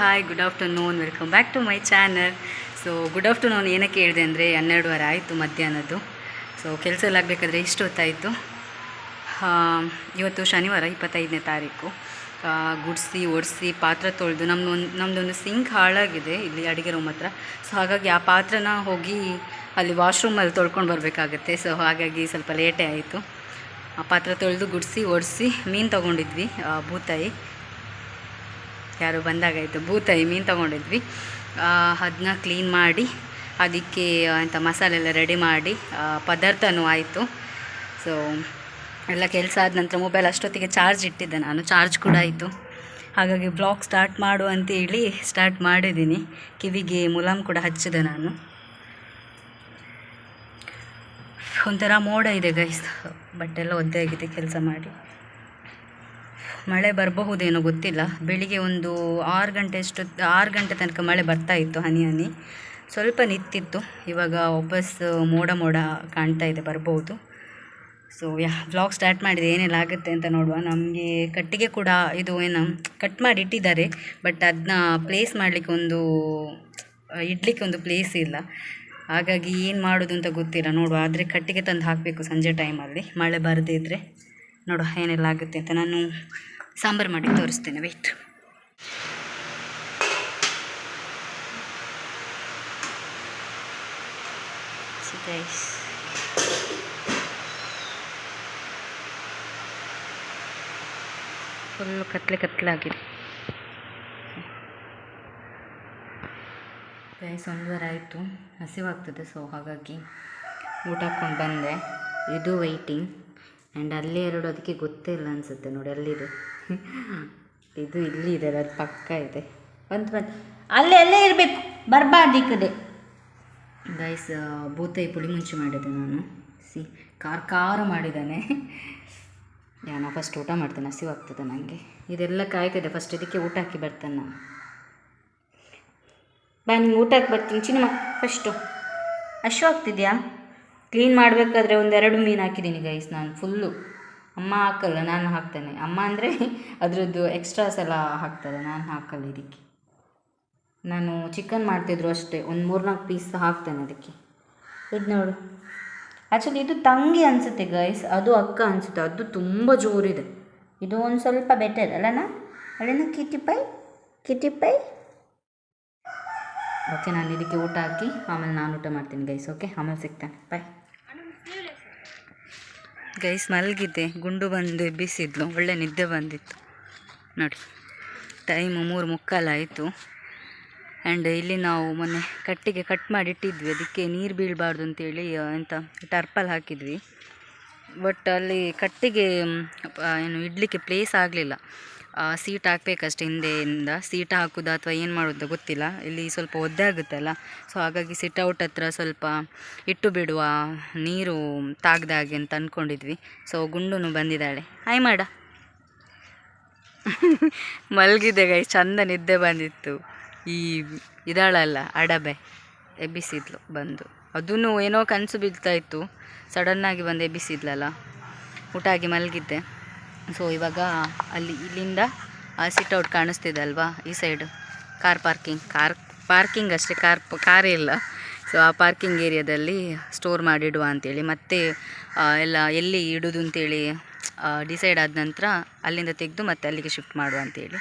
Hi good afternoon welcome back to my channel so good afternoon ಏನಕ್ಕೆ ಹೇಳಿದೆ ಅಂದರೆ ಹನ್ನೆರಡುವರೆ ಆಯಿತು ಮಧ್ಯಾಹ್ನದ್ದು. ಸೊ ಕೆಲಸ ಎಲ್ಲ ಆಗಬೇಕಾದ್ರೆ ಇಷ್ಟು ಹೊತ್ತಾಯಿತು ಇವತ್ತು ಶನಿವಾರ ಇಪ್ಪತ್ತೈದನೇ ತಾರೀಕು. ಗುಡಿಸಿ, ಒಡಿಸಿ, ಪಾತ್ರೆ ತೊಳೆದು ನಮ್ಮದು ಒಂದು ನಮ್ಮದೊಂದು ಸಿಂಕ್ ಹಾಳಾಗಿದೆ ಇಲ್ಲಿ ಅಡುಗೆ ರೂಮ್ ಹತ್ರ. ಸೊ ಹಾಗಾಗಿ ಆ ಪಾತ್ರನ ಹೋಗಿ ಅಲ್ಲಿ ವಾಶ್ರೂಮಲ್ಲಿ ತೊಳ್ಕೊಂಡು ಬರಬೇಕಾಗತ್ತೆ. ಸೊ ಹಾಗಾಗಿ ಸ್ವಲ್ಪ ಲೇಟೇ ಆಯಿತು. ಆ ಪಾತ್ರೆ ತೊಳೆದು ಗುಡಿಸಿ, ಒಡಿಸಿ, ಮೀನು ತೊಗೊಂಡಿದ್ವಿ ಬೂತಾಯಿ ಯಾರು ಬಂದಾಗಾಯಿತು ಬೂತಾಯಿ ಮೀನು ತೊಗೊಂಡಿದ್ವಿ. ಅದನ್ನ ಕ್ಲೀನ್ ಮಾಡಿ, ಅದಕ್ಕೆ ಎಂಥ ಮಸಾಲೆ ಎಲ್ಲ ರೆಡಿ ಮಾಡಿ ಪದಾರ್ಥನೂ ಆಯಿತು. ಸೊ ಎಲ್ಲ ಕೆಲಸ ಆದ ನಂತರ ಮೊಬೈಲ್ ಅಷ್ಟೊತ್ತಿಗೆ ಚಾರ್ಜ್ ಇಟ್ಟಿದ್ದೆ ನಾನು ಚಾರ್ಜ್ ಕೂಡ ಆಯಿತು. ಹಾಗಾಗಿ ಬ್ಲಾಗ್ ಸ್ಟಾರ್ಟ್ ಮಾಡು ಅಂತೇಳಿ ಸ್ಟಾರ್ಟ್ ಮಾಡಿದ್ದೀನಿ. ಕಿವಿಗೆ ಮುಲಾಮ್ ಕೂಡ ಹಚ್ಚಿದೆ ನಾನು. ಒಂಥರ ಮೋಡ ಇದೆ ಗೈಸ್ ಬಟ್ಟೆಲ್ಲ ಒದ್ದೆ ಆಗಿದೆ, ಕೆಲಸ ಮಾಡಿ. ಮಳೆ ಬರಬಹುದೇನೋ ಗೊತ್ತಿಲ್ಲ. ಬೆಳಿಗ್ಗೆ ಒಂದು ಆರು ಗಂಟೆ ಅಷ್ಟು, ಆರು ಗಂಟೆ ತನಕ ಮಳೆ ಬರ್ತಾ ಇತ್ತು ಹನಿ ಹನಿ. ಸ್ವಲ್ಪ ನಿಂತಿತ್ತು. ಇವಾಗ ವಾಪಸ್ ಮೋಡ ಮೋಡ ಕಾಣ್ತಾ ಇದೆ, ಬರ್ಬೋದು. ಸೊ ಯಾ ಬ್ಲಾಗ್ ಸ್ಟಾರ್ಟ್ ಮಾಡಿದೆ ಏನೆಲ್ಲ ಆಗುತ್ತೆ ಅಂತ ನೋಡುವ. ನಮಗೆ ಕಟ್ಟಿಗೆ ಕೂಡ ಇದು ಏನು ಕಟ್ ಮಾಡಿ ಇಟ್ಟಿದ್ದಾರೆ ಬಟ್ ಅದನ್ನ ಪ್ಲೇಸ್ ಮಾಡಲಿಕ್ಕೆ ಒಂದು, ಇಡ್ಲಿಕ್ಕೆ ಒಂದು ಪ್ಲೇಸ್ ಇಲ್ಲ. ಹಾಗಾಗಿ ಏನು ಮಾಡೋದು ಅಂತ ಗೊತ್ತಿಲ್ಲ. ನೋಡುವ. ಆದರೆ ಕಟ್ಟಿಗೆ ತಂದು ಹಾಕಬೇಕು ಸಂಜೆ ಟೈಮಲ್ಲಿ ಮಳೆ ಬರದೇ ಇದ್ದರೆ ನೋಡುವ ಏನೆಲ್ಲ ಆಗುತ್ತೆ ಅಂತ. ನಾನು ಸಾಂಬಾರು ಮಾಡಿ ತೋರಿಸ್ತೇನೆ ವೆಯ್ಟ್ ಫುಲ್ಲು ಕತ್ಲೆ ಕತ್ಲಾಗಿದೆ ಗೈಸ್ ಒಂದುವರೆ ಆಯಿತು. ಹಸಿವಾಗ್ತದೆ ಸೊ ಹಾಗಾಗಿ ಊಟ ಹಾಕ್ಕೊಂಡು ಬಂದೆ. ಇದು ವೆಯ್ಟಿಂಗ್ ಆ್ಯಂಡ್ ಅಲ್ಲಿ ಎರಡು ಅದಕ್ಕೆ ಗೊತ್ತೇ ಇಲ್ಲ ಅನಿಸುತ್ತೆ ನೋಡಿ, ಅಲ್ಲಿದೆ. ಇದು ಇಲ್ಲಿ ಇದೆ, ಅದು ಪಕ್ಕ ಇದೆ. ಬಂತು ಬಂತು. ಅಲ್ಲೇ ಅಲ್ಲೇ ಇರಬೇಕು. ಬರಬಾರ್ದು ಈ ಕಡೆ. ಗೈಸ್ ಬೂತಾಯಿ ಪುಳಿ ಮುಂಚೆ ಮಾಡಿದೆ ನಾನು. ಸಿ, ಕಾರ್ ಖಾರ ಮಾಡಿದ್ದಾನೆ ನಾನು ಫಸ್ಟ್ ಊಟ ಮಾಡ್ತೇನೆ ಹಸಿವಾಗ್ತದೆ ನನಗೆ ಇದೆಲ್ಲ ಕಾಯ್ತಿದೆ ಫಸ್ಟ್ ಇದಕ್ಕೆ ಊಟ ಹಾಕಿ ಬರ್ತೇನೆ ನಾನು. ಬಾ, ನಿಂಗೆ ಊಟ ಹಾಕಿ ಬರ್ತೀನಿ. ಚಿನ್ನಮ್ಮ ಫಸ್ಟು ಹಶು ಆಗ್ತಿದ್ಯಾ? ಕ್ಲೀನ್ ಮಾಡಬೇಕಾದ್ರೆ ಒಂದೆರಡು ಮೀನು ಹಾಕಿದ್ದೀನಿ ಗೈಸ್ ನಾನು ಫುಲ್ಲು ಅಮ್ಮ ಹಾಕಲ್ಲ, ನಾನು ಹಾಕ್ತೇನೆ. ಅಮ್ಮ ಅಂದರೆ ಅದರದ್ದು ಎಕ್ಸ್ಟ್ರಾಸ್ ಎಲ್ಲ ಹಾಕ್ತಾರೆ ನಾನು ಹಾಕಲ್ಲ ಇದಕ್ಕೆ. ನಾನು ಚಿಕನ್ ಮಾಡ್ತಿದ್ರು ಅಷ್ಟೇ, ಒಂದು ಮೂರ್ನಾಲ್ಕು ಪೀಸ್ ಹಾಕ್ತೇನೆ ಅದಕ್ಕೆ. ಇದು ನೋಡು. ಆ್ಯಕ್ಚುಲಿ ಇದು ತಂಗಿ ಅನಿಸುತ್ತೆ ಗೈಸ್ ಅದು ಅಕ್ಕ ಅನಿಸುತ್ತೆ, ಅದು ತುಂಬ ಜೋರಿದೆ. ಇದು ಒಂದು ಸ್ವಲ್ಪ ಬೆಟರ್ ಅಲ್ಲನಾ? ಪೈ ಕಿಟಿಪೈ ಕಿಟಿಪೈ ಓಕೆ ನಾನು ಇದಕ್ಕೆ ಊಟ ಹಾಕಿ, ಆಮೇಲೆ ನಾನು ಊಟ ಮಾಡ್ತೀನಿ ಗೈಸ್ ಓಕೆ ಆಮೇಲೆ ಸಿಗ್ತೇನೆ. ಬಾಯ್ ಗೈಸ್ ಮಲಗಿದ್ದೆ ಗುಂಡು ಬಂದು ಎಬ್ಬಿಸಿದ್ಲು ಒಳ್ಳೆ ನಿದ್ದೆ ಬಂದಿತ್ತು. ನೋಡಿ ಟೈಮು ಮೂರು ಮುಕ್ಕಾಲಾಯಿತು ಆ್ಯಂಡ್ ಇಲ್ಲಿ ನಾವು ಮೊನ್ನೆ ಕಟ್ಟಿಗೆ ಕಟ್ ಮಾಡಿಟ್ಟಿದ್ವಿ ಅದಕ್ಕೆ ನೀರು ಬೀಳಬಾರ್ದು ಅಂತೇಳಿ ಎಂತ, ಟರ್ಪಲ್ ಹಾಕಿದ್ವಿ. ಬಟ್ ಅಲ್ಲಿ ಕಟ್ಟಿಗೆ ಏನು, ಇಡಲಿಕ್ಕೆ ಪ್ಲೇಸ್ ಆಗಲಿಲ್ಲ. ಸೀಟ್ ಹಾಕ್ಬೇಕಷ್ಟೇ ಹಿಂದೆಯಿಂದ. ಸೀಟ್ ಹಾಕೋದು ಅಥವಾ ಏನು ಮಾಡೋದು ಗೊತ್ತಿಲ್ಲ. ಇಲ್ಲಿ ಸ್ವಲ್ಪ ಒದ್ದೆ ಆಗುತ್ತಲ್ಲ ಸೊ ಹಾಗಾಗಿ ಸಿಟ್ ಔಟ್ ಹತ್ರ ಸ್ವಲ್ಪ ಇಟ್ಟು ಬಿಡುವ ನೀರು ತಾಗ್ದಾಗೆ ಅಂತ ಅಂದ್ಕೊಂಡಿದ್ವಿ ಸೊ ಗುಂಡುನು ಬಂದಿದ್ದಾಳೆ. ಹಾಯ್ ಮಾಡ. ಮಲಗಿದೆ ಗೈ ಚಂದ ನಿದ್ದೆ ಬಂದಿತ್ತು. ಈ ಇದಾಳಲ್ಲ ಅಡಬೆ, ಎಬ್ಬಿಸಿದ್ಲು ಬಂದು. ಅದೂ ಏನೋ ಕನಸು ಬೀಳ್ತಾಯಿತ್ತು ಸಡನ್ನಾಗಿ ಬಂದು ಎಬ್ಬಿಸಿದ್ಲಲ್ಲ. ಊಟ ಆಗಿ ಮಲಗಿದ್ದೆ. ಸೊ ಇವಾಗ ಅಲ್ಲಿ ಇಲ್ಲಿಂದ, ಆ ಸಿಟ್ಔಟ್ ಕಾಣಿಸ್ತಿದೆ ಅಲ್ವಾ? ಈ side car parking car parking ಅಷ್ಟೇ. ಕಾರ್ ಕಾರೇ ಇಲ್ಲ. ಸೊ ಆ ಪಾರ್ಕಿಂಗ್ ಏರಿಯಾದಲ್ಲಿ ಸ್ಟೋರ್ ಮಾಡಿಡುವ ಅಂತೇಳಿ. ಮತ್ತೆ ಎಲ್ಲ ಎಲ್ಲಿ ಇಡೋದು ಅಂತೇಳಿ ಡಿಸೈಡ್ ಆದ ನಂತರ ಅಲ್ಲಿಂದ ತೆಗೆದು ಮತ್ತೆ ಅಲ್ಲಿಗೆ ಶಿಫ್ಟ್ ಮಾಡುವ ಅಂತೇಳಿ.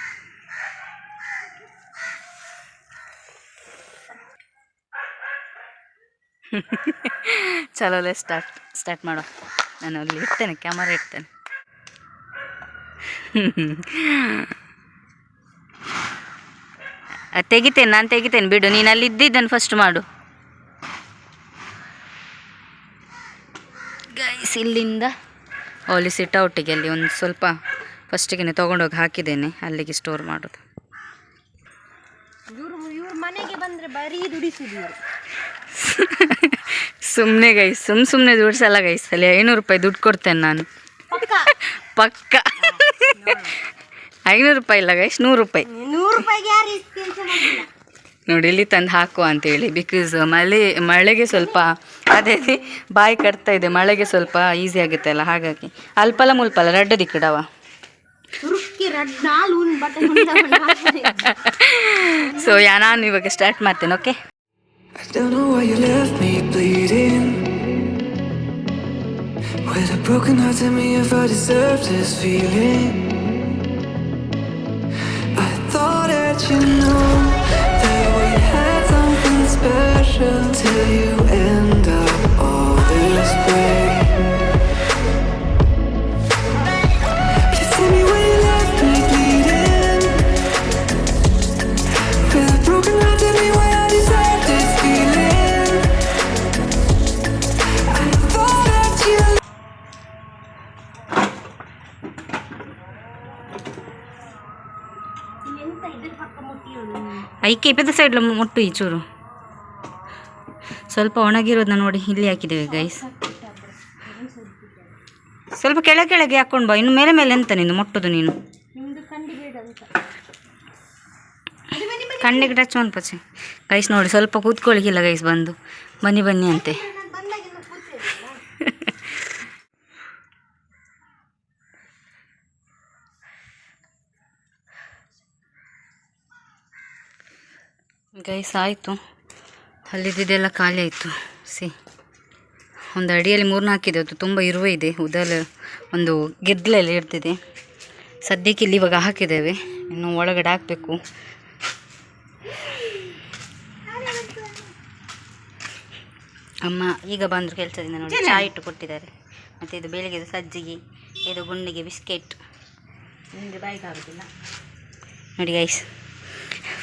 ಚಲೋಲೆ ಸ್ಟಾರ್ಟ್ ಸ್ಟಾರ್ಟ್ ಮಾಡೋ. ನಾನು ಅಲ್ಲಿ ಇಡ್ತೇನೆ ಕ್ಯಾಮರಾ ಇಡ್ತೇನೆ. ತೆಗಿತೇನೆ ನಾನು ತೆಗಿತೇನೆ ಬಿಡು ನೀನು ಅಲ್ಲಿ ಇದ್ದಿದ್ದನ್ನು ಫಸ್ಟ್ ಮಾಡು. ಗೈಸ್ ಇಲ್ಲಿಂದ ಅಲ್ಲಿ ಸಿಟ್ಔಟಿಗೆ ಅಲ್ಲಿ ಒಂದು ಸ್ವಲ್ಪ ಫಸ್ಟಿಗೆ ತೊಗೊಂಡೋಗಿ ಹಾಕಿದ್ದೇನೆ ಅಲ್ಲಿಗೆ ಸ್ಟೋರ್ ಮಾಡೋದು. ಮನೆಗೆ ಬಂದರೆ ಬರೀ ದುಡಿಸಿದ್ರು ಸುಮ್ಮನೆ ಗೈಸ್ ಸುಮ್ಮ ಸುಮ್ಮನೆ ದುಡ್ಸಲ್ಲ ಗೈಸ್ ಅಲ್ಲಿ ಐನೂರು ರೂಪಾಯಿ ದುಡ್ಡು ಕೊಡ್ತೇನೆ ನಾನು. ಪಕ್ಕ? ಐನೂರು ರೂಪಾಯಿ ಇಲ್ಲ ಗೈಸ್ ನೂರು ರೂಪಾಯಿ. ನೋಡಿ ಇಲ್ಲಿ ತಂದು ಹಾಕುವ ಅಂತೇಳಿ ಬಿಕಾಸ್ ಮಳೆ ಮಳೆಗೆ ಸ್ವಲ್ಪ ಅದೇ ಬಾಯಿ ಕಟ್ತಾ ಇದೆ ಮಳೆಗೆ ಸ್ವಲ್ಪ ಈಸಿ ಆಗುತ್ತೆ ಅಲ್ಲ ಹಾಗಾಗಿ. ಅಲ್ಪಲ ಮುಲ್ಪಲ ರಡ್ಡ ದಿಕ್ಕಡವ. ಸೊ ಯಾ ನಾನು ಇವಾಗ ಸ್ಟಾರ್ಟ್ ಮಾಡ್ತೇನೆ okay With a broken heart, tell me if I deserve this feeling. I thought that you knew that we had something special till you ಇಪ್ಪತ್ತ ಸೈಡ್ ಮುಟ್ಟು ಈ ಚೂರು. ಸ್ವಲ್ಪ ಒಣಗಿರೋದನ್ನ ನೋಡಿ ಇಲ್ಲಿ ಹಾಕಿದ್ದೇವೆ ಗೈಸ್ ಸ್ವಲ್ಪ ಕೆಳ ಕೆಳಗೆ ಹಾಕೊಂಡು ಬಾ. ಇನ್ನು ಮೇಲೆ ಮೇಲೆ ಎಂತ ನೀನು ಮುಟ್ಟುದು ನೀನು. ಕಣ್ಣಿಗೆ ಟಚ್ ಪಚೆ ಗೈಸ್ ನೋಡಿ ಸ್ವಲ್ಪ ಕೂತ್ಕೊಳ್ಳಿಕ್ಕಿಲ್ಲ ಗೈಸ್ ಬಂದು. ಬನ್ನಿ ಬನ್ನಿ ಅಂತೆ. ಗೈಸ್ ಆಯಿತು. ಅಲ್ಲಿದ್ದೆಲ್ಲ ಖಾಲಿ ಆಯಿತು. ಸಿ. ಒಂದು ಅಡಿಯಲ್ಲಿ ಮೂರು ಹಾಕಿದೆ. ಅದು ತುಂಬ ಇರುವೆ ಇದೆ. ಉದಲ ಒಂದು ಗೆದ್ದಲೆಲ್ಲ ಇರ್ತಿದೆ. ಸದ್ಯಕ್ಕೆ ಇಲ್ಲಿ ಇವಾಗ ಹಾಕಿದ್ದೇವೆ. ಇನ್ನು ಒಳಗಡೆ ಹಾಕಬೇಕು. ಅಮ್ಮ ಈಗ ಬಂದರು ಕೆಲಸದಿಂದ ನೋಡಿ. ಚಾ ಇಟ್ಟು ಕೊಟ್ಟಿದ್ದಾರೆ. ಮತ್ತು ಇದು ಬೆಳಿಗ್ಗೆ ಸಜ್ಜಿಗೆ ಇದು ಗುಂಡಿಗೆ ಬಿಸ್ಕೆಟ್. ನಿಮಗೆ ಬಾಯಿಗೆ ಆಗೋದಿಲ್ಲ. ನೋಡಿ guys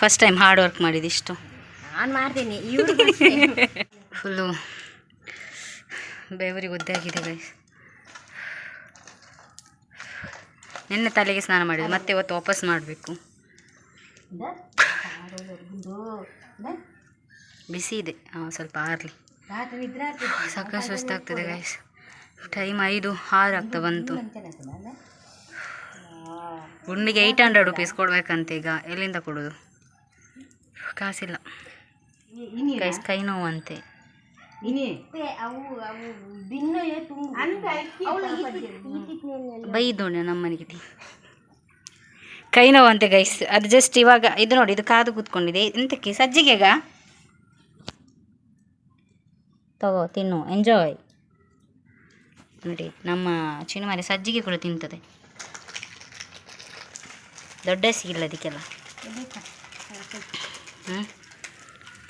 first time hard work ಮಾಡಿದ್ದು ಇಷ್ಟು. ನಾನು ಮಾಡ್ತೀನಿ ಫುಲ್ಲು ಬೇವರಿಗೆ ಒದ್ದೆ ಆಗಿದೆ ಗೈಸ್ ನಿನ್ನೆ ತಲೆಗೆ ಸ್ನಾನ ಮಾಡಿದೆ ಮತ್ತೆ ಇವತ್ತು ವಾಪಸ್ ಮಾಡಬೇಕು. ಬಿಸಿ ಇದೆ. ಹಾಂ ಸ್ವಲ್ಪ ಆರಲಿ. ಸಾಕಷ್ಟು ಸುಸ್ತಾಗ್ತದೆ ಗೈಸ್ ಟೈಮ್ ಐದು ಆರು ಆಗ್ತಾ ಬಂತು. ಗುಂಡಿಗೆ ಏಯ್ಟ್ ಹಂಡ್ರೆಡ್ ರುಪೀಸ್ ಕೊಡ್ಬೇಕಂತೀಗ ಎಲ್ಲಿಂದ ಕೊಡೋದು? ಕಾಸಿಲ್ಲ. ಗೈಸ್ ಕೈ ನೋವಂತೆ. ಬೈದೋಣ ನೋಡಿ ನಮ್ಮನೆಗೆ ಕೈ ನೋವಂತೆ ಗೈಸ್ ಅದು ಜಸ್ಟ್ ಇವಾಗ ಇದು ನೋಡಿ ಇದು ಕಾದು ಕೂತ್ಕೊಂಡಿದೆ. ಎಂತಕ್ಕೆ ಸಜ್ಜಿಗೆಗ? ತಗೋ ತಿನ್ನು. ಎಂಜಾಯ್ ನೋಡಿ ನಮ್ಮ ಚಿನ್ನಮಾರಿ ಸಜ್ಜಿಗೆ ಕೂಡ ತಿಂತದೆ. ದೊಡ್ಡ ಸಿಗಿಲ್ಲ ಅದಕ್ಕೆಲ್ಲ.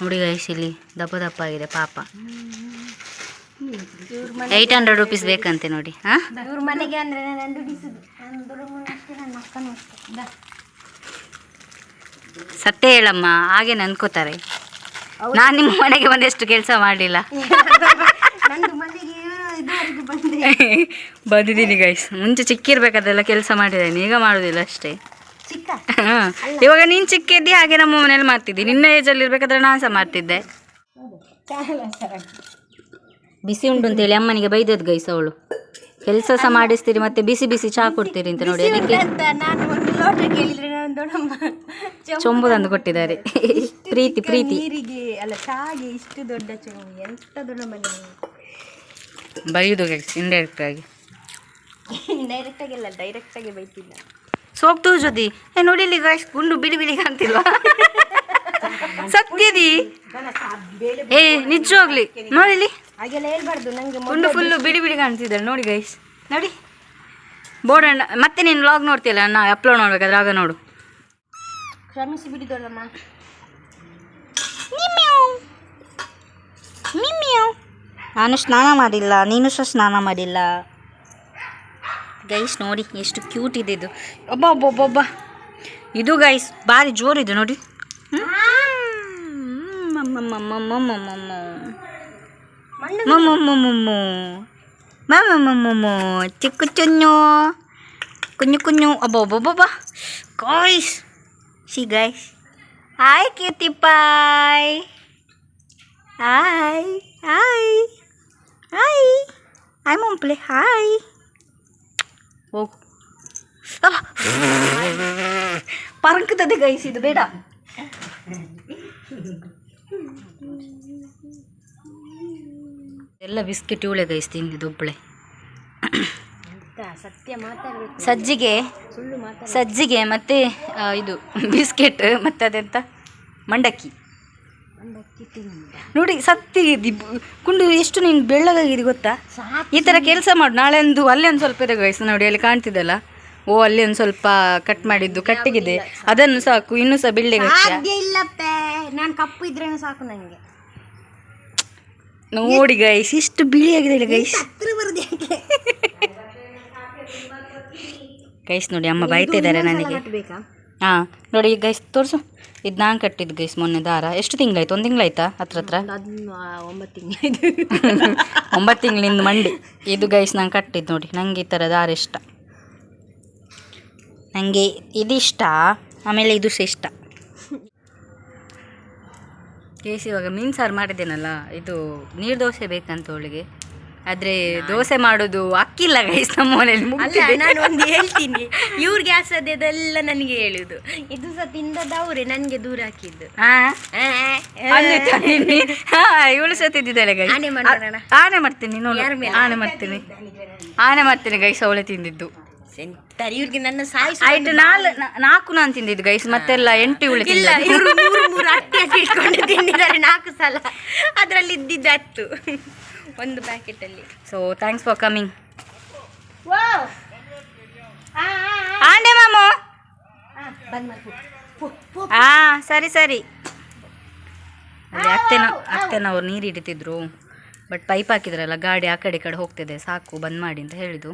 ನೋಡಿ ಗೈಸ್ ಇಲ್ಲಿ ದಪ್ಪ ದಪ್ಪ ಆಗಿದೆ ಪಾಪ. ಏಯ್ಟ್ ಹಂಡ್ರೆಡ್ ರುಪೀಸ್ ಬೇಕಂತೆ ನೋಡಿ ಹಾಂ? ಮನೆಗೆ ಅಂದ್ರೆ ಸತ್ಯ ಹೇಳಮ್ಮ ಹಾಗೆ ಅನ್ಕೋತಾರೆ ನಾನು ನಿಮ್ಮ ಮನೆಗೆ ಬಂದೆಷ್ಟು ಕೆಲಸ ಮಾಡಲಿಲ್ಲ. ಬಂದಿದ್ದೀನಿ ಗೈಸ್ ಮುಂಚೆ ಚಿಕ್ಕಿರ್ಬೇಕಾದೆಲ್ಲ ಕೆಲಸ ಮಾಡಿದ್ದೇನೆ ಈಗ ಮಾಡೋದಿಲ್ಲ ಅಷ್ಟೇ. ಇವಾಗ ನೀನ್ ಚಿಕ್ಕ ಇದ್ದಿ ಹಾಗೆ ನಮ್ಮ ಮನೇಲಿ ಮಾಡ್ತಿದ್ದಿ. ನಿನ್ನ ಏಜಲ್ಲಿ ಇರ್ಬೇಕಾದ್ರೆ ನಾನು ಸಹ ಮಾಡ್ತಿದ್ದೆ. ಬಿಸಿ ಉಂಟು ಅಂತೇಳಿ ಅಮ್ಮನಿಗೆ ಬೈದದ್ ಗೈಸ್ ಅವಳು. ಕೆಲಸ ಸಹ ಮಾಡಿಸ್ತೀರಿ ಮತ್ತೆ ಬಿಸಿ ಬಿಸಿ ಚಹಾ ಕೊಡ್ತೀರಿ ಅಂತ ನೋಡಿ ಅದಕ್ಕೆ ಚೊಂಬು ತಂದು ಕೊಟ್ಟಿದ್ದಾರೆ. ಪ್ರೀತಿ ಪ್ರೀತಿ. ಅಲ್ಲ ಚಾಗೆ ಇಷ್ಟು ದೊಡ್ಡ ಚೊಂಬು. ಎಂತ ದೊಡ್ಡ ಮನೆ ಬೈದು ಗೈಸ್ ಇಂಡೈರೆಕ್ಟ್ ಆಗಿ. ಡೈರೆಕ್ಟ್ ಆಗಿಲ್ಲ ಡೈರೆಕ್ಟ್ ಆಗಿ ಬೈತಿಲ್ಲ ಸೋಪ್ ಜೊತೆ. ಏ ನೋಡಿಲಿ ಗಾಯ್ಸ್ ಗುಂಡು ಬಿಡಿ ಬಿಡಿ ಕಾಣ್ತಿಲ್ವಾ ಸತ್ಯದಿ. ಏ ನಿಜವಾಗ್ಲಿ ನೋಡಿಲಿ ಗುಂಡು ಫುಲ್ಲು ಬಿಡಿ ಬಿಡಿ ಕಾಣ್ತಿದ್ದಾರೆ ನೋಡಿ ಗೈಸ್ ನೋಡಿ. ಬೋರ್ಡ್ ಅಣ್ಣ ಮತ್ತೆ ನೀನು ಲಾಗ್ ನೋಡ್ತಿಲ್ಲ ನಾ ಅಪ್ಲೋಡ್ ಮಾಡ್ಬೇಕಾದ್ರೆ ಆಗ ನೋಡು. ಕ್ಷಮಿಸಿ ಬಿಡಿದೋಳಮ್ಮ ನಾನು ಸ್ನಾನ ಮಾಡಿಲ್ಲ ನೀನು ಸಹ ಸ್ನಾನ ಮಾಡಿಲ್ಲ. ಗೈಸ್ ನೋಡಿ ಎಷ್ಟು ಕ್ಯೂಟ್ ಇದೆ ಇದು ಒಬ್ಬ ಒಬ್ಬ ಒಬ್ಬ ಇದು ಗೈಸ್ ಭಾರಿ ಜೋರಿದೆ ನೋಡಿ ಚಿಕ್ಕು ಚುನ್ನು ಕುഞ്ഞു ಕುഞ്ഞു ಅಬ್ಬ ಒಬ್ಬೊಬ್ಬ guys see guys hi cutie pie hi hi hi hi ಮಮ್ಪ್ಲೆ hi ಹೋಗು. ಪರಂಕತದೆ ಗೈಸ್ ಇದು ಬೇಡ. ಎಲ್ಲ ಬಿಸ್ಕೆಟ್ ಇವಳೆ ಗೈಸ್ ತಿಂದಿ ದೊಬ್ಬಳೆ ಸತ್ಯ ಮಾತಾಡ್ಬೇಕು. ಸಜ್ಜಿಗೆ ಸಜ್ಜಿಗೆ ಮತ್ತೆ ಇದು ಬಿಸ್ಕೆಟ್ ಮತ್ತು ಅದೆಂತ? ಮಂಡಕ್ಕಿ. ನೋಡಿ ಸತ್ತಿ ಕುಂಡು ಎಷ್ಟು ನೀನು ಬೆಳ್ಳಗಾಗಿದೆ ಗೊತ್ತಾ? ಈ ಥರ ಕೆಲಸ ಮಾಡು. ನಾಳೆ ಒಂದು ಅಲ್ಲೇ ಒಂದು ಸ್ವಲ್ಪ ಇದೆ ಗೈಸ್ ನೋಡಿ ಅಲ್ಲಿ ಕಾಣ್ತಿದ್ದಲ್ಲ ಓ ಅಲ್ಲಿ ಒಂದು ಸ್ವಲ್ಪ ಕಟ್ ಮಾಡಿದ್ದು ಕಟ್ಟಿಗಿದೆ ಅದನ್ನು ಸಾಕು ಇನ್ನು ಸಹ ಬೆಳ್ಳಿಗೆ ನಾನು ಕಪ್ಪು ಇದ್ರೇನು ಸಾಕು ನನಗೆ ನೋಡಿ ಗೈಸ್ ಇಷ್ಟು ಬಿಳಿಯಾಗಿದೆ ಇಲ್ಲ ಗೈಸ್ ಗೈಸ್ ನೋಡಿ ಅಮ್ಮ ಬೈತಿದ್ದಾರೆ ನನಗೆ. ಹಾ ನೋಡಿ ಗೈಸ್ ತೋರಿಸು. ಇದು ನಾನು ಕಟ್ಟಿದ್ದು ಗೈಸ್ ಮೊನ್ನೆ ದಾರ. ಎಷ್ಟು ತಿಂಗಳಾಯ್ತು? ಒಂದು ತಿಂಗಳಾಯ್ತಾ ಹತ್ರ ಹತ್ರ? ಒಂಬತ್ತು ತಿಂಗಳಾಯ್ತು. ಒಂಬತ್ತು ತಿಂಗಳಿಂದ ಮಂಡಿ. ಇದು ಗೈಸ್ ನಾನು ಕಟ್ಟಿದ್ದು ನೋಡಿ. ನನಗೆ ಈ ಥರ ದಾರ ಇಷ್ಟ. ನನಗೆ ಇದಿಷ್ಟ ಆಮೇಲೆ ಇದು ಸಹ ಇಷ್ಟ. ಗೇಸ್ ಇವಾಗ ಮೀನು ಸಾರು ಮಾಡಿದ್ದೇನಲ್ಲ ಇದು ನೀರು ದೋಸೆ ಬೇಕಂತ ಅವಳಿಗೆ. ಆದರೆ ದೋಸೆ ಮಾಡೋದು ಅಕ್ಕಿಲ್ಲ ಗೈಸ್ ನಮ್ಮ ಮನೇಲಿ ನಾನು ಒಂದು ಹೇಳ್ತೀನಿ. ಇವ್ರಿಗೆ ಗ್ಯಾಸ್ ಅದೆಲ್ಲ ನನಗೆ ಹೇಳುದು. ಇದು ಸಹ ತಿಂದದ್ದು ಅವ್ರೆ ನನಗೆ ದೂರ ಹಾಕಿದ್ದು. ಇವಳು ಸಹ ತಿಂದಿದ್ದಾಳೆ ಗೈಸ್ ಆನೆ ಮಾಡ್ತೀನಿ ನೋಡು. ಆನೆ ಮಾಡ್ತೀನಿ. ಆನೆ ಮಾಡ್ತೀನಿ ಗೈಸ್ ಅವಳೆ ತಿಂದಿದ್ದು. ಸೆಂಟರ್ ಇವ್ರಿಗೆ ನನ್ನ ಸಾಯಿ ಆಯ್ತು ನಾಲ್ ನಾಲ್ಕು ನಾನು ತಿಂದಿದ್ದು ಗೈಸ್ ಮತ್ತೆಲ್ಲ ಎಂಟು ಇವಳು ಇಲ್ಲ ಇವರು ಮೂರು ಮೂರು ಅಟ್ಟಿ ಅಟ್ಟಿ ಇಟ್ಕೊಂಡು ತಿಂದಿದ್ದಾರೆ ನಾಲ್ಕು ಸಲ. ಅದರಲ್ಲಿ ಇದ್ದಿದ್ದು ಹತ್ತು. ಒಂದು ಪ್ಯಾಕೆಟ್ ಅಲ್ಲಿ. ಸೊ ಥ್ಯಾಂಕ್ಸ್ ಫಾರ್ ಕಮಿಂಗ್ ಆಂಡೆ ಮಾಮು. ಹಾ ಸರಿ ಸರಿ. ಅತ್ತೆ ಅತ್ತೆನ ಅತ್ತೆನವ್ರು ನೀರು ಹಿಡಿತಿದ್ರು. ಬಟ್ ಪೈಪ್ ಹಾಕಿದ್ರಲ್ಲ ಗಾಡಿ ಆ ಕಡೆ ಈ ಕಡೆ ಹೋಗ್ತಿದೆ ಸಾಕು ಬಂದ್ ಮಾಡಿ ಅಂತ ಹೇಳಿದ್ದು.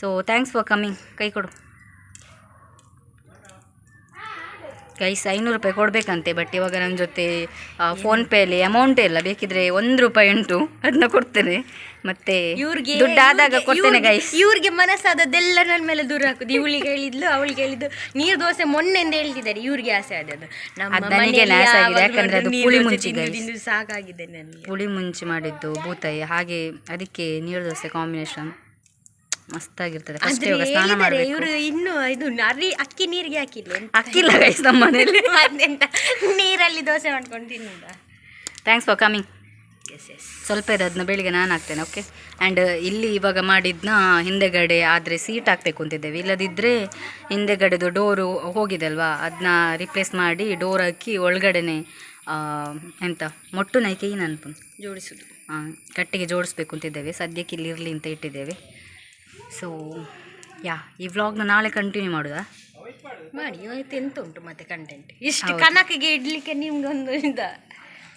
ಸೊ ಥ್ಯಾಂಕ್ಸ್ ಫಾರ್ ಕಮಿಂಗ್ ಕೈ ಕೊಡು. ಗೈಸ್ ಐನೂರು ರೂಪಾಯಿ ಕೊಡಬೇಕಂತೆ ಬಟ್ ಇವಾಗ ನನ್ನ ಜೊತೆ ಫೋನ್ಪೇಲಿ ಅಮೌಂಟೇ ಇಲ್ಲ ಬೇಕಿದ್ರೆ ಒಂದು ರೂಪಾಯಿ ಉಂಟು ಅದನ್ನ ಕೊಡ್ತೇನೆ. ಮತ್ತೆ ಇವ್ರಿಗೆ ದುಡ್ಡಾದಾಗ ಕೊಡ್ತೇನೆ ಗೈಸ್ ಇವ್ರಿಗೆ ಮನಸ್ಸಾದದ್ದೆಲ್ಲ ನನ್ನ ಮೇಲೆ ದೂರ ಹಾಕುದು. ಇವಳಿಗೆ ಹೇಳಿದ್ಲು ಅವಳಿಗೆ ಹೇಳಿದ್ದು. ನೀರು ದೋಸೆ ಮೊನ್ನೆ ಎಂದು ಹೇಳ್ತಿದ್ದಾರೆ ಇವ್ರಿಗೆ ಆಸೆ ಆದದ್ದು ನಮ್ಮ ನನಗೆ ಆಗಿದೆ, ಯಾಕಂದ್ರೆ ಅದು ಪುಳಿ ಮುಂಚಿ ತಿಂದು ಸಾಕಾಗಿದೆ ನನಗೆ. ಪುಳಿ ಮುಂಚಿ ಮಾಡಿದ್ದು ಬೂತಾಯಿ ಹಾಗೆ ಅದಕ್ಕೆ ನೀರು ದೋಸೆ ಕಾಂಬಿನೇಷನ್ ಮಸ್ತಾಗಿರ್ತದೆ. ಫಸ್ಟ್ ಆದ್ರೆ ಇವಾಗ ಸ್ನಾನ ಮಾಡಬೇಕು. ಇವರು ಇನ್ನು ಇದು ನರಿ ಅಕ್ಕಿ ನೀರಿಗೆ ಹಾಕಿಲ್ಲ ಹಾಕಿಲ್ಲ ಅಕ್ಕಿಲ್ಲ ಗೈಸ್ ನಮ್ಮ ಮನೆಯಲ್ಲಿ ಅದೆಂತ? ನೀರಲ್ಲಿ ದೋಸೆ ಮಾಡ್ಕೊಂಡು ತಿನ್ನೋದ? Thanks for coming yes yes ಸ್ವಲ್ಪ ಇದೆ ಅದನ್ನ ಬೆಳಿಗ್ಗೆ ನಾನು ಹಾಕ್ತೇನೆ ಓಕೆ ಆ್ಯಂಡ್ ಇಲ್ಲಿ ಇವಾಗ ಮಾಡಿದ್ನ ಹಿಂದೆಗಡೆ ಆದರೆ ಸೀಟ್ ಹಾಕ್ಬೇಕು ಅಂತಿದ್ದೇವೆ. ಇಲ್ಲದಿದ್ದರೆ ಹಿಂದೆಗಡೆದು ಡೋರು ಹೋಗಿದೆ ಅಲ್ವಾ ಅದನ್ನ ರಿಪ್ಲೇಸ್ ಮಾಡಿ ಡೋರ್ ಹಾಕಿ ಒಳಗಡೆನೆ ಎಂತ ಮೊಟ್ಟು ನೈಕೆ ನೆನಪು ಜೋಡಿಸುದು. ಕಟ್ಟಿಗೆ ಜೋಡಿಸ್ಬೇಕು ಅಂತಿದ್ದೇವೆ. ಸದ್ಯಕ್ಕೆ ಇಲ್ಲಿ ಇರಲಿ ಅಂತ ಇಟ್ಟಿದ್ದೇವೆ. ಸೊ ಯಾ ಈ ವ್ಲಾಗ್ನ ನಾಳೆ ಕಂಟಿನ್ಯೂ ಮಾಡೋದಾ? ಮಾಡಿ ಇವತ್ತು ಎಂತ ಉಂಟು ಮತ್ತೆ ಕಂಟೆಂಟ್ ಇಷ್ಟು ಕನಕಿಗೆ ಇಡ್ಲಿಕ್ಕೆ ನಿಮ್ಗೊಂದು ಇದ.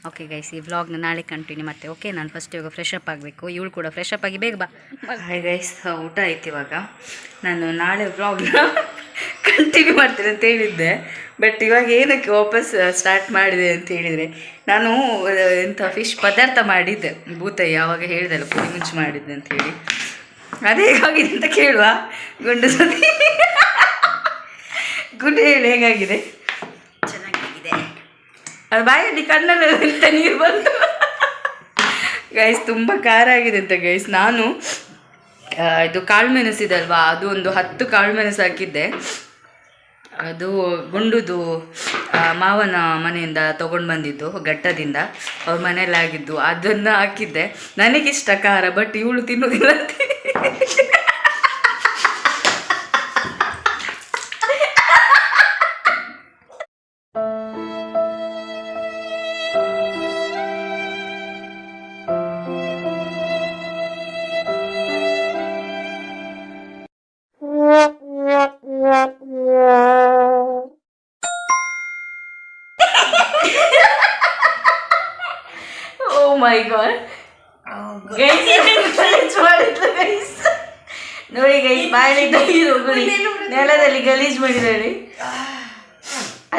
ಓಕೆ ಗೈಸ್ ಈ ವ್ಲಾಗ್ನ ನಾಳೆ ಕಂಟಿನ್ಯೂ ಮತ್ತೆ ಓಕೆ ನಾನು ಫಸ್ಟ್ ಇವಾಗ ಫ್ರೆಶ್ ಅಪ್ ಆಗಬೇಕು. ಇವಳು ಕೂಡ ಫ್ರೆಶ್ ಅಪ್ ಆಗಿ ಬೇಗ ಬಾ. ಹಾಯ್ ಗೈಸ್ ಊಟ ಆಯ್ತು ಇವಾಗ. ನಾನು ನಾಳೆ ವ್ಲಾಗ್ನ ಕಂಟಿನ್ಯೂ ಮಾಡ್ತೀನಿ ಅಂತ ಹೇಳಿದ್ದೆ. ಬಟ್ ಇವಾಗ ಏನಕ್ಕೆ ವಾಪಸ್ ಸ್ಟಾರ್ಟ್ ಮಾಡಿದೆ ಅಂತ ಹೇಳಿದರೆ, ನಾನು ಎಂಥ ಫಿಶ್ ಪದಾರ್ಥ ಮಾಡಿದ್ದೆ. ಭೂತಯ್ಯ ಯಾವಾಗ ಹೇಳಿದೆಲ್ಲ, ಪುಡಿ ಮುಂಚೆ ಮಾಡಿದ್ದೆ ಅಂತ ಅದೇ ಹೇಗಾಗಿದೆ ಅಂತ ಕೇಳುವ. ಗುಂಡು ಸತಿ ಗುಂಡು ಹೇಳಿ, ಹೇಗಾಗಿದೆ? ಅದು ಬಾಯಲ್ಲಿ ಕಣ್ಣಲ್ಲಿ ನೀರು ಬಂತು. ಗೈಸ್ ತುಂಬ ಖಾರ ಆಗಿದೆ ಅಂತ ಗೈಸ್ ನಾನು ಇದು ಕಾಳು ಮೆಣಸಿದಲ್ವಾ ಅದು ಒಂದು ಹತ್ತು ಕಾಳು ಮೆಣಸು ಹಾಕಿದ್ದೆ. ಅದು ಗುಂಡುದು ಮಾವನ ಮನೆಯಿಂದ ತೊಗೊಂಡು ಬಂದಿದ್ದು, ಘಟ್ಟದಿಂದ. ಅವ್ರ ಮನೆಯಲ್ಲಾಗಿದ್ದು. ಅದನ್ನು ಹಾಕಿದ್ದೆ. ನನಗಿಷ್ಟ ಖಾರ ಬಟ್ ಇವಳು ತಿನ್ನೋದಿಲ್ಲ ಅಂತ. ಓ ಮೈ ಗಾಡ್ ನೋಡಿ ಗೈಸ್ ಬಾಯಲ್ಲಿ ನೀರು ನೆಲದಲ್ಲಿ ಗಲೀಜ್ ಮಾಡಿದಾಳೆ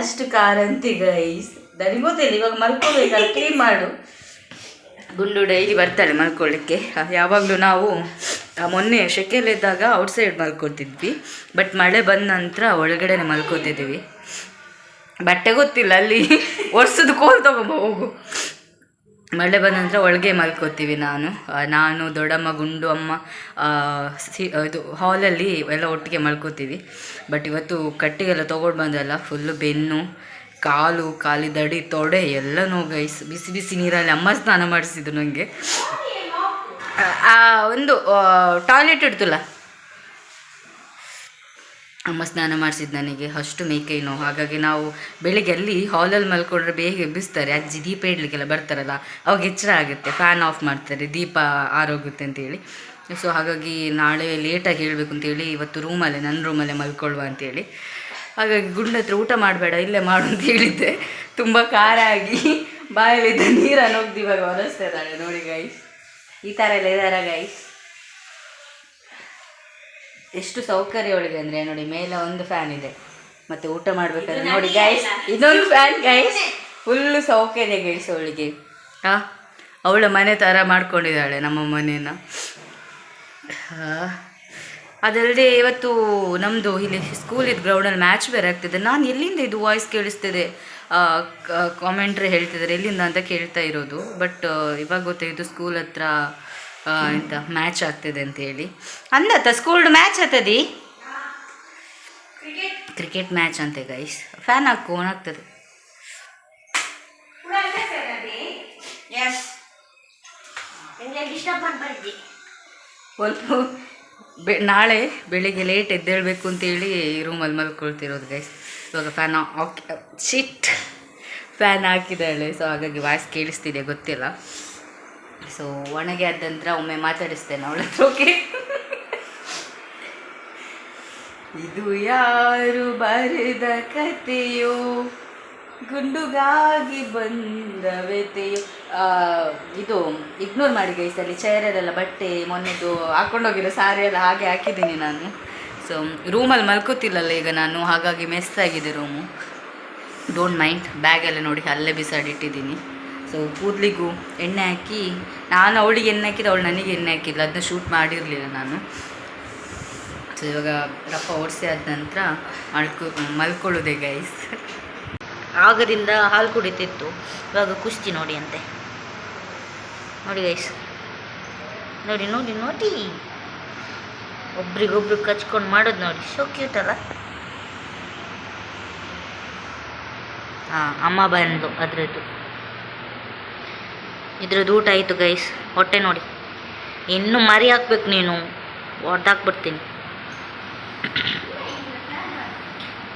ಅಷ್ಟು ಕಾರಂತಿ ಗೈಸ್ ನನಗೆ ಗೊತ್ತಿಲ್ಲ ಇವಾಗ ಮಲ್ಕೋಬೇಕಲ್ಲ ಕ್ಲೀನ್ ಮಾಡು. ಗುಂಡು ಡೈಲಿ ಬರ್ತಾಳೆ ಮಲ್ಕೊಳ್ಳಿಕ್ಕೆ ಯಾವಾಗಲೂ ನಾವು ಮೊನ್ನೆ ಇದ್ದಾಗ ಔಟ್ಸೈಡ್ ಮಲ್ಕೊತಿದ್ವಿ. ಬಟ್ ಮಳೆ ಬಂದ ನಂತರ ಒಳಗಡೆನೆ ಮಲ್ಕೋತಿದ್ದೀವಿ. ಬಟ್ಟೆ ಗೊತ್ತಿಲ್ಲ, ಅಲ್ಲಿ ಒರ್ಸೋದು ಕೋಲ್ ತಗೊಂಬ ಹೋಗು. ಮಳೆ ಬಂದ ನಂತರ ಒಳಗೆ ಮಲ್ಕೋತೀವಿ ನಾನು. ನಾನು, ದೊಡ್ಡಮ್ಮ, ಗುಂಡು, ಅಮ್ಮ ಸಿ- ಇದು ಹಾಲಲ್ಲಿ ಎಲ್ಲ ಒಟ್ಟಿಗೆ ಮಲ್ಕೋತೀವಿ. ಬಟ್ ಇವತ್ತು ಕಟ್ಟಿಗೆಲ್ಲ ತೊಗೊಂಡು ಬಂದಲ್ಲ ಫುಲ್ಲು ಬೆನ್ನು, ಕಾಲು ಕಾಲಿದಡಿ ತೊಡೆ, ಎಲ್ಲ ಗೈಸ್ ಬಿಸಿ ಬಿಸಿ ನೀರಲ್ಲಿ ಅಮ್ಮ ಸ್ನಾನ ಮಾಡಿಸಿದ್ರು ನನಗೆ ಒಂದು ಟಾಯ್ಲೆಟ್ ಇಡ್ತಲ್ಲ ಅಮ್ಮ ಸ್ನಾನ ಮಾಡಿಸಿದ್ದು ನನಗೆ, ಅಷ್ಟು ಮೇಕೈ ನೋವು. ಹಾಗಾಗಿ ನಾವು ಬೆಳಿಗ್ಗೆ ಅಲ್ಲಿ ಹಾಲಲ್ಲಿ ಮಲ್ಕೊಂಡ್ರೆ ಬೇಗ ಎಬ್ಬಿಸ್ತಾರೆ. ಅಜ್ಜಿ ದೀಪ ಇಡ್ಲಿಕ್ಕೆಲ್ಲ ಬರ್ತಾರಲ್ಲ, ಅವಾಗ ಎಚ್ಚರ ಆಗುತ್ತೆ. ಫ್ಯಾನ್ ಆಫ್ ಮಾಡ್ತಾರೆ, ದೀಪ ಆರೋಗುತ್ತೆ ಅಂತೇಳಿ. ಸೊ ಹಾಗಾಗಿ ನಾಳೆ ಲೇಟಾಗಿ ಹೇಳಬೇಕು ಅಂತೇಳಿ, ಇವತ್ತು ರೂಮಲ್ಲೇ ನನ್ನ ರೂಮಲ್ಲೇ ಮಲ್ಕೊಳ್ಳುವ ಅಂತೇಳಿ. ಹಾಗಾಗಿ ಗುಂಡ ಹತ್ರ ಊಟ ಮಾಡಬೇಡ, ಇಲ್ಲೇ ಮಾಡು ಅಂತ ಹೇಳಿದ್ದೆ. ತುಂಬ ಖಾರ ಆಗಿ ಬಾಯಲ್ಲಿದ್ದ ನೀರನ್ನು ಹೋಗ್ದು ಇವಾಗ ಒರೆಸ್ತಾ ಇದ್ದಾಳೆ ನೋಡಿ ಗೈಸ್ ಈ ಥರ ಎಲ್ಲ ಇದ್ದಾರೆ ಗೈಸ್ ಎಷ್ಟು ಸೌಕರ್ಯ ಒಳಗೆ ಅಂದರೆ ನೋಡಿ ಮೇಲೆ ಒಂದು ಫ್ಯಾನ್ ಇದೆ. ಮತ್ತೆ ಊಟ ಮಾಡಬೇಕಾದ್ರೆ ನೋಡಿ ಗೈಸ್ ಇದೊಂದು ಫ್ಯಾನ್ ಗೈಸ್ ಫುಲ್ಲು ಸೌಕರ್ಯ ಗೈಸ್ ಅವಳಿಗೆ. ಹಾ ಅವಳ ಮನೆ ಥರ ಮಾಡ್ಕೊಂಡಿದ್ದಾಳೆ ನಮ್ಮ ಮನೇನ. ಅದಲ್ಲದೆ ಇವತ್ತು ನಮ್ಮದು ಇಲ್ಲಿ ಸ್ಕೂಲಿದ್ದು ಗ್ರೌಂಡಲ್ಲಿ ಮ್ಯಾಚ್ ಬೇರೆ ಆಗ್ತಿದೆ. ನಾನು ಎಲ್ಲಿಂದ ಇದು ವಾಯ್ಸ್ ಕೇಳಿಸ್ತಿದೆ? ಕಾಮೆಂಟ್ರಿ ಹೇಳ್ತಿದ್ದಾರೆ ಎಲ್ಲಿಂದ ಅಂತ ಕೇಳ್ತಾ ಇರೋದು. ಬಟ್ ಇವಾಗ ಗೊತ್ತಾಯಿತು ಸ್ಕೂಲ್ ಹತ್ರ ಎಂತ ಮ್ಯಾಚ್ ಆಗ್ತಿದೆ ಅಂತೇಳಿ ಅಂದತ್ತ ಸ್ಕೂಲ್ಡ್ ಮ್ಯಾಚ್ ಆಗ್ತದೆ? ಕ್ರಿಕೆಟ್ ಮ್ಯಾಚ್ ಅಂತೆ ಗೈಸ್ ಫ್ಯಾನ್ ಹಾಕು ಓನ್ ಆಗ್ತದೆ. ಬೆ ನಾಳೆ ಬೆಳಿಗ್ಗೆ ಲೇಟ್ ಎದ್ದೇಳಬೇಕು ಅಂತೇಳಿ ರೂಮಲ್ಲಿ ಮಲ್ಕೊಳ್ತಿರೋದು ಗೈಸ್ ಇವಾಗ ಫ್ಯಾನ್ ಆಕ್ ಶಿಟ್ ಫ್ಯಾನ್ ಹಾಕಿದ್ದಾಳೆ ಸೊ ಹಾಗಾಗಿ ವಾಯ್ಸ್ ಕೇಳಿಸ್ತಿದೆ ಗೊತ್ತಿಲ್ಲ. ಸೊ ಒಣಗೆ ಆದ ನಂತರ ಒಮ್ಮೆ ಮಾತಾಡಿಸ್ತೇನೆ ಅವಳ ಓಕೆ ಇದು ಯಾರು ಬರೆದ ಕಥೆಯೋ ಗುಂಡುಗಾಗಿ ಬಂದ ವ್ಯತೆಯೋ? ಇದು ಇಗ್ನೋರ್ ಮಾಡಿ ಗೈಸಲ್ಲಿ ಚೇರಲ್ಲೆಲ್ಲ ಬಟ್ಟೆ ಮೊನ್ನೆದು ಹಾಕೊಂಡೋಗಿರೋ ಸಾರಿ ಎಲ್ಲ ಹಾಗೆ ಹಾಕಿದ್ದೀನಿ ನಾನು. ಸೊ ರೂಮಲ್ಲಿ ಮಲ್ಕೋತಿಲ್ಲಲ್ಲ ಈಗ ನಾನು, ಹಾಗಾಗಿ ಮೆಸ್ ಆಗಿದೆ ರೂಮು ಡೋಂಟ್ ಮೈಂಡ್ ಬ್ಯಾಗೆಲ್ಲ ನೋಡಿ, ಅಲ್ಲೇ ಬಿಸಾಡಿಟ್ಟಿದ್ದೀನಿ ಸೊ ಕೂದಲಿಗೂ ಎಣ್ಣೆ ಹಾಕಿ, ನಾನು ಅವಳಿಗೆ ಎಣ್ಣೆ ಹಾಕಿದ್ದು, ಅವಳು ನನಗೆ ಎಣ್ಣೆ ಹಾಕಿಲ್ಲ ಅದನ್ನ ಶೂಟ್ ಮಾಡಿರಲಿಲ್ಲ ನಾನು. ಸೊ ಇವಾಗ ರಪ್ಪ ಓಡಿಸಿ ಆದ ನಂತರ ಮಲ್ಕೊ ಮಲ್ಕೊಳ್ಳೋದೆ ಗೈಸ್ ಆಗದಿಂದ ಹಾಲು ಕುಡಿತಿತ್ತು. ಇವಾಗ ಕುಸ್ತಿ ನೋಡಿ ಅಂತೆ. ನೋಡಿ ಗೈಸ್ ನೋಡಿ ನೋಡಿ ನೋಡಿ. ಒಬ್ರಿಗೊಬ್ರು ಕಚ್ಕೊಂಡು ಮಾಡೋದು ನೋಡಿ. ಸೊ ಕ್ಯೂಟ್ ಅಲ್ಲ? ಹಾಂ ಅಮ್ಮ ಬಂದು ಅದ್ರದ್ದು. ಇದ್ರದ್ದು ಊಟ ಆಯಿತು ಗೈಸ್ ಹೊಟ್ಟೆ ನೋಡಿ. ಇನ್ನೂ ಮರಿ ಹಾಕ್ಬೇಕು ನೀನು. ಹೊಡೆದಾಕ್ಬಿಡ್ತೀನಿ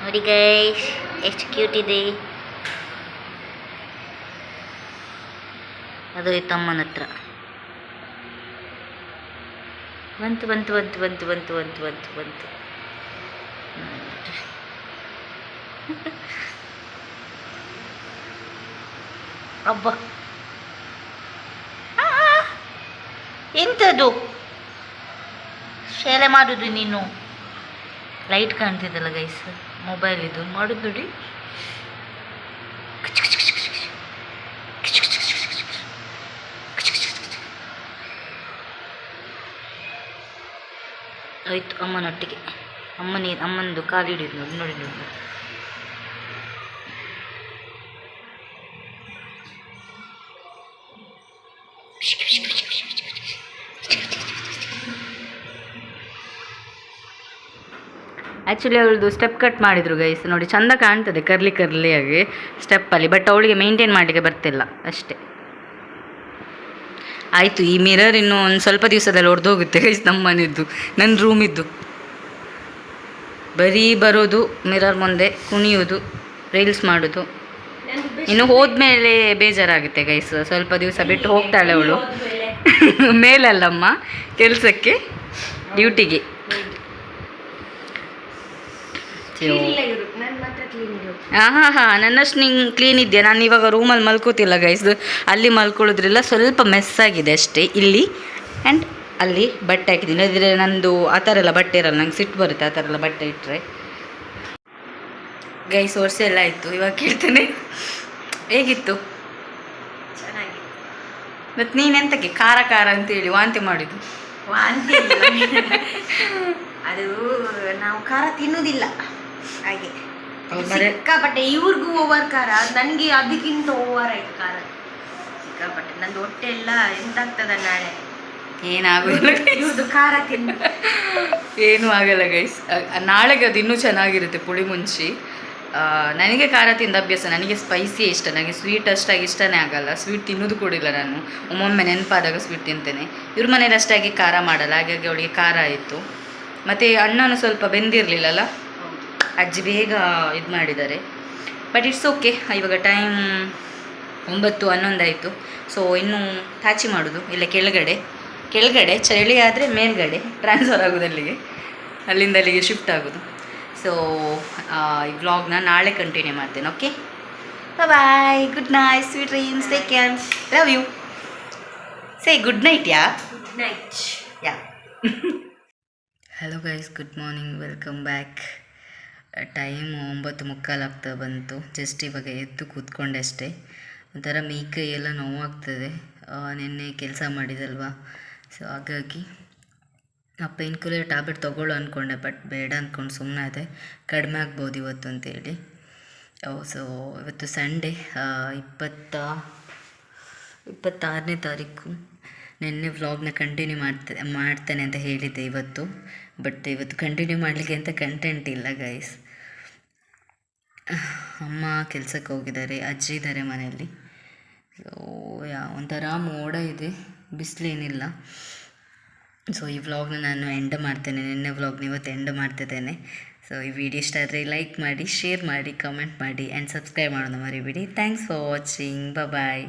ನೋಡಿ ಗೈಸ್ ಎಷ್ಟು ಕ್ಯೂಟ್ ಇದೆ. ಅದು ತಮ್ಮನ ಹತ್ರ. ಬಂತು ಬಂತು ಬಂತು ಬಂತು ಬಂತು ಬಂತು ಬಂತು ಬಂತು. ಅಬ್ಬ ಆ, ಎಂಥದ್ದು ಶಾಲೆ ಮಾಡುದು ನೀನು? ಲೈಟ್ ಕಾಣ್ತಿದ್ದಲ್ಲ ಗೈಸ್ ಮೊಬೈಲ್ ಇದು. ಮಾಡುದು ನೋಡಿ. ಆಯ್ತು, ಅಮ್ಮನೊಟ್ಟಿಗೆ. ಅಮ್ಮನೇ ಅಮ್ಮನದು ಕಾಲು ನೋಡಿ ನೋಡಿ ನೋಡಿ. ಆ್ಯಕ್ಚುಲಿ ಅವಳದು ಸ್ಟೆಪ್ ಕಟ್ ಮಾಡಿದ್ರು ಗೈಸ್ ನೋಡಿ ಚಂದ ಕಾಣ್ತದೆ ಕರ್ಲಿ ಕರ್ಲಿಯಾಗಿ ಸ್ಟೆಪ್ಪಲ್ಲಿ ಬಟ್ ಅವಳಿಗೆ ಮೇಂಟೈನ್ ಮಾಡಲಿಕ್ಕೆ ಬರ್ತಿಲ್ಲ ಅಷ್ಟೇ. ಆಯಿತು ಈ ಮಿರರ್ ಇನ್ನು ಒಂದು ಸ್ವಲ್ಪ ದಿವಸದಲ್ಲಿ ಹೊಡೆದೋಗುತ್ತೆ ಗೈಸ್ ನಮ್ಮ ಮನೆಯದ್ದು ನನ್ನ ರೂಮಿದ್ದು ಬರೀ ಬರೋದು ಮಿರರ್ ಮುಂದೆ ಕುಣಿಯೋದು ರೀಲ್ಸ್ ಮಾಡೋದು. ಇನ್ನು ಹೋದ್ಮೇಲೆ ಬೇಜಾರಾಗುತ್ತೆ ಗೈಸ್ ಸ್ವಲ್ಪ ದಿವಸ ಬಿಟ್ಟು ಹೋಗ್ತಾಳೆ ಅವಳು. ಮೇಲಲ್ಲಮ್ಮ ಕೆಲಸಕ್ಕೆ ಡ್ಯೂಟಿಗೆ ನನ್ನ ಮಾತ್ರ ಕ್ಲೀನ್ ಇರು ಹಾಂ ನನ್ನಷ್ಟು ನಿಂಗೆ ಕ್ಲೀನ್ ಇದೆಯಾ ನಾನು ಇವಾಗ ರೂಮಲ್ಲಿ ಮಲ್ಕೋತಿಲ್ಲ ಗೈಸ್ ಅಲ್ಲಿ ಮಲ್ಕೊಳ್ಳೋದ್ರೆಲ್ಲ ಸ್ವಲ್ಪ ಮೆಸ್ ಆಗಿದೆ ಅಷ್ಟೇ. ಇಲ್ಲಿ ಆ್ಯಂಡ್ ಅಲ್ಲಿ ಬಟ್ಟೆ ಹಾಕಿದ್ದೀನಿ. ಇದ್ರೆ ನಂದು ಆ ಥರ ಎಲ್ಲ ಬಟ್ಟೆ ಇರಲ್ಲ. ನಂಗೆ ಸಿಟ್ಟು ಬರುತ್ತೆ ಆ ಥರ ಎಲ್ಲ ಬಟ್ಟೆ ಇಟ್ಟರೆ ಗೈಸ್ ವರ್ಷ ಎಲ್ಲ ಆಯಿತು. ಇವಾಗ ಕೇಳ್ತೇನೆ. ಹೇಗಿತ್ತು? ಚೆನ್ನಾಗಿ ಮತ್ತು ನೀನೆಂತಕ್ಕೆ ಖಾರ ಖಾರ ಅಂತೇಳಿ ವಾಂತಿ ಮಾಡಿದ್ದು ವಾಂತಿ ಅದು ನಾವು ಖಾರ ತಿನ್ನುವುದಿಲ್ಲ ಹಾಗೆ. ಸಿಕ್ಕಾಪಟ್ಟೆ ಇವ್ರಿಗೂ ಓವರ್ ಖಾರ ನನಗೆ ಅದಕ್ಕಿಂತ ಓವರ್ ಆಯ್ತು ಖಾರ ಸಿಕ್ಕಾಪಟ್ಟೆ. ನಂದು ಹೊಟ್ಟೆ ಎಲ್ಲ ಎಂತಾಗ್ತದ ನಾಳೆ. ಏನಾಗೋದಿಲ್ಲ ಇವ್ರದ್ದು ಖಾರ ತಿಂದು ಏನೂ ಆಗಲ್ಲ ಗೈಸ್ ನಾಳೆಗೆ ಅದು ಇನ್ನೂ ಚೆನ್ನಾಗಿರುತ್ತೆ ಪುಳಿ ಮುಂಚಿ. ಆ, ನನಗೆ ಖಾರ ತಿಂದ ಅಭ್ಯಾಸ ನನಗೆ ಸ್ಪೈಸಿ ಇಷ್ಟ ನನಗೆ ಸ್ವೀಟ್ ಅಷ್ಟಾಗಿ ಇಷ್ಟನೇ ಆಗಲ್ಲ. ಸ್ವೀಟ್ ತಿನ್ನೋದು ಕೊಡಿಲ್ಲ ನಾನು. ಒಮ್ಮೊಮ್ಮೆ ನೆನಪಾದಾಗ ಸ್ವೀಟ್ ತಿಂತೇನೆ. ಇವ್ರ ಮನೇಲಿ ಅಷ್ಟಾಗಿ ಖಾರ ಮಾಡಲ್ಲ ಹಾಗಾಗಿ ಅವಳಿಗೆ ಖಾರ ಆಯಿತು. ಮತ್ತು ಅಣ್ಣನೂ ಸ್ವಲ್ಪ ಬೆಂದಿರಲಿಲ್ಲಲ್ಲ? ಅಜ್ಜಿ ಬೇಗ ಇದು ಮಾಡಿದ್ದಾರೆ. ಬಟ್ ಇಟ್ಸ್ ಓಕೆ ಇವಾಗ ಟೈಮ್ ಒಂಬತ್ತು ಹನ್ನೊಂದಾಯಿತು ಸೊ ಇನ್ನೂ ತಾಚಿ ಮಾಡೋದು. ಇಲ್ಲ ಕೆಳಗಡೆ. ಕೆಳಗಡೆ ಚಳಿ ಆದರೆ ಮೇಲ್ಗಡೆ. ಟ್ರಾನ್ಸ್ಫರ್ ಆಗೋದು ಅಲ್ಲಿಗೆ. ಅಲ್ಲಿಂದ ಅಲ್ಲಿಗೆ ಶಿಫ್ಟ್ ಆಗೋದು. ಸೊ ಈ ವ್ಲಾಗ್ನ ನಾಳೆ ಕಂಟಿನ್ಯೂ ಮಾಡ್ತೇನೆ okay bye good night sweet dreams take care love you say good night ya good night ya hello guys good morning welcome back time ಒಂಬತ್ತು ಮುಕ್ಕಾಲಾಗ್ತಾ ಬಂತು. ಜಸ್ಟ್ ಇವಾಗ ಎದ್ದು ಕೂತ್ಕೊಂಡೆ ಅಷ್ಟೇ ಒಂಥರ ಮೀ ಕೈ ಎಲ್ಲ ನೋವಾಗ್ತದೆ. ನಿನ್ನೆ ಕೆಲಸ ಮಾಡಿದಲ್ವಾ? ಸೊ ಹಾಗಾಗಿ ಆ ಪೇನ್ ಕಿಲ್ಲರ್ ಟ್ಯಾಬ್ಲೆಟ್ ತೊಗೊಳ್ಳೋ ಅಂದ್ಕೊಂಡೆ ಬಟ್ ಬೇಡ ಅಂದ್ಕೊಂಡು ಸುಮ್ಮನೆ ಅದೇ ಕಡಿಮೆ ಆಗ್ಬೋದು ಇವತ್ತು ಅಂತೇಳಿ. ಸೊ ಇವತ್ತು ಸಂಡೇ ಇಪ್ಪತ್ತ, ಇಪ್ಪತ್ತಾರನೇ ತಾರೀಕು ನಿನ್ನೆ ವ್ಲಾಗ್ನ ಕಂಟಿನ್ಯೂ ಮಾಡ್ತೆ, ಮಾಡ್ತೇನೆ ಅಂತ ಹೇಳಿದ್ದೆ ಇವತ್ತು. ಬಟ್ ಇವತ್ತು ಕಂಟಿನ್ಯೂ ಮಾಡಲಿಕ್ಕೆ ಅಂತ ಕಂಟೆಂಟ್ ಇಲ್ಲ ಗೈಸ್ ಅಮ್ಮ ಕೆಲಸಕ್ಕೆ ಹೋಗಿದ್ದಾರೆ, ಅಜ್ಜಿ ಇದ್ದಾರೆ ಮನೆಯಲ್ಲಿ. ಸೊ ಯಾ, ಒಂಥರ ಮೋಡ ಇದೆ ಬಿಸಿಲೇನಿಲ್ಲ ಸೊ ಈ ವ್ಲಾಗ್ನ ನಾನು ಎಂಡ್ ಮಾಡ್ತೇನೆ, ನಿನ್ನೆ ವ್ಲಾಗ್ನ ಇವತ್ತು ಎಂಡ್ ಮಾಡ್ತಿದ್ದೇನೆ. ಸೊ ಈ ವಿಡಿಯೋ ಇಷ್ಟ ಆದರೆ ಲೈಕ್ ಮಾಡಿ ಶೇರ್ ಮಾಡಿ ಕಮೆಂಟ್ ಮಾಡಿ ಆ್ಯಂಡ್ ಸಬ್ಸ್ಕ್ರೈಬ್ ಮಾಡೋಣ ಮರಿಬೇಡಿ. Thanks for watching bye